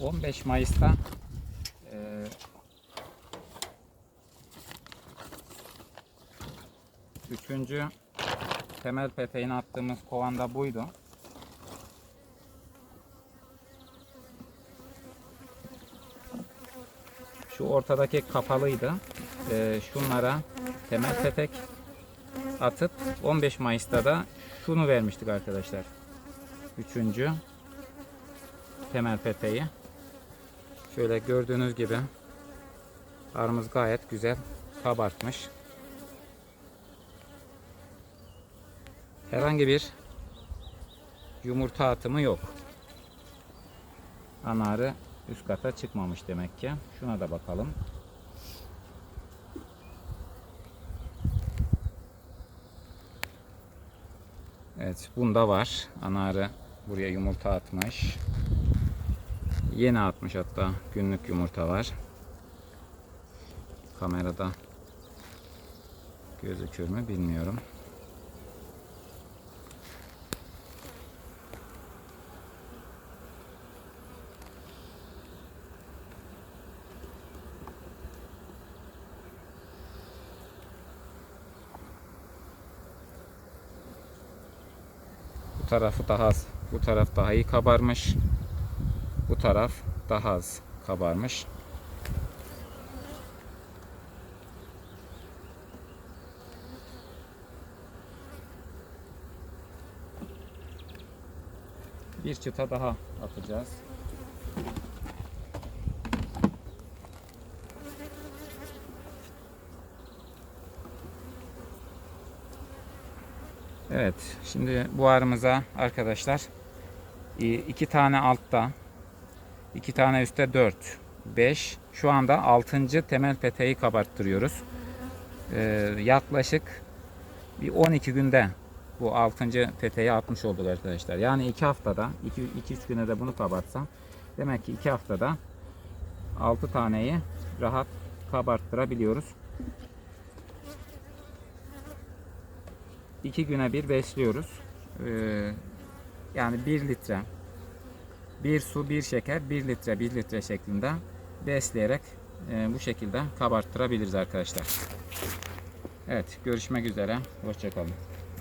15 Mayıs'ta e, üçüncü temel peteğini attığımız kovan da buydu. Şu ortadaki kapalıydı. E, şunlara temel petek atıp 15 Mayıs'ta da şunu vermiştik arkadaşlar. Üçüncü temel peteği. Şöyle gördüğünüz gibi arımız gayet güzel kabartmış. Herhangi bir yumurta atımı yok. Anarı üst kata çıkmamış demek ki. Şuna da bakalım. Evet bunda var. Anarı buraya yumurta atmış. Yeni atmış hatta günlük yumurta var. Kamerada gözükür mü bilmiyorum. Bu tarafı daha az, bu taraf daha iyi kabarmış. Bu taraf daha az kabarmış. Bir çıta daha atacağız. Evet, şimdi bu arımıza arkadaşlar e, iki tane altta, iki tane üstte 4, 5. Şu anda 6. temel peteği kabarttırıyoruz. Ee, yaklaşık bir 12 günde bu 6. peteği atmış olduk arkadaşlar. Yani 2 haftada, 2-3 güne de bunu kabartsam demek ki 2 haftada 6 taneyi rahat kabarttırabiliyoruz. 2 güne bir besliyoruz. Ee, yani 1 litre bir su, bir şeker, 1 litre, 1 litre şeklinde besleyerek e, bu şekilde kabarttırabiliriz arkadaşlar. Evet, görüşmek üzere. Hoşçakalın.